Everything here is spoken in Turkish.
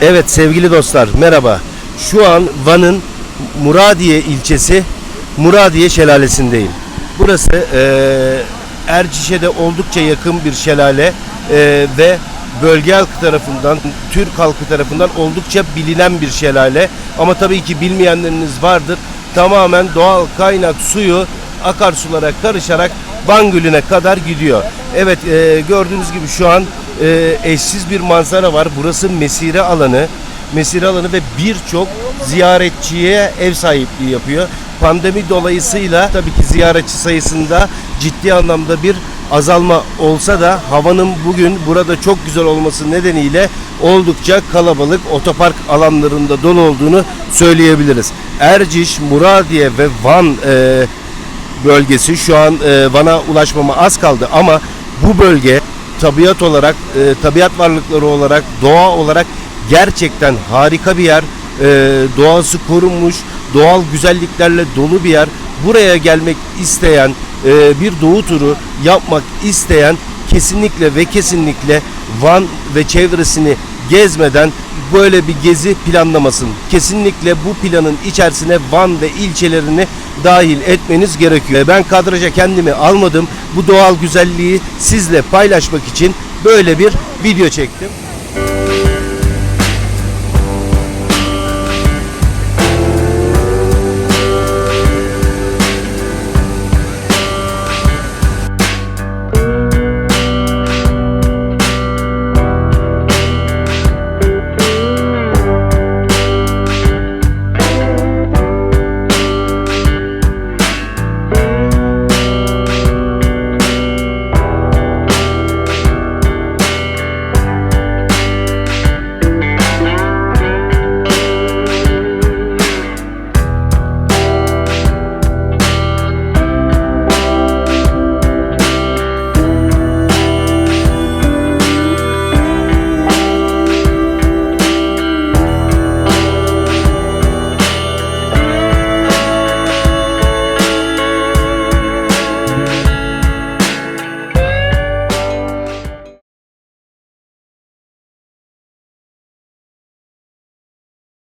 Evet sevgili dostlar merhaba. Şu an Van'ın Muradiye ilçesi Muradiye Şelalesi'ndeyim. Burası eee Erciş'e de oldukça yakın bir şelale eee, ve bölge halkı tarafından, Türk halkı tarafından oldukça bilinen bir şelale. Ama tabii ki bilmeyenleriniz vardır. Tamamen doğal kaynak suyu akarsulara karışarak Van Gölü'ne kadar gidiyor. Evet eee, gördüğünüz gibi şu an eee, eşsiz bir manzara var. Burası mesire alanı. Mesire alanı ve birçok ziyaretçiye ev sahipliği yapıyor. Pandemi dolayısıyla tabii ki ziyaretçi sayısında ciddi anlamda bir azalma olsa da havanın bugün burada çok güzel olması nedeniyle oldukça kalabalık otopark alanlarında dolu olduğunu söyleyebiliriz. Erciş, Muradiye ve Van eee bölgesi şu an e, Van'a ulaşmama az kaldı ama bu bölge tabiat olarak, e, tabiat varlıkları olarak, doğa olarak gerçekten harika bir yer. E, doğası korunmuş, doğal güzelliklerle dolu bir yer. Buraya gelmek isteyen, e, bir doğu turu yapmak isteyen kesinlikle ve kesinlikle Van ve çevresini gezmeden böyle bir gezi planlamasın. Kesinlikle bu planın içerisine Van ve ilçelerini dahil etmeniz gerekiyor. Ben kadraja kendimi almadım. Bu doğal güzelliği sizle paylaşmak için böyle bir video çektim.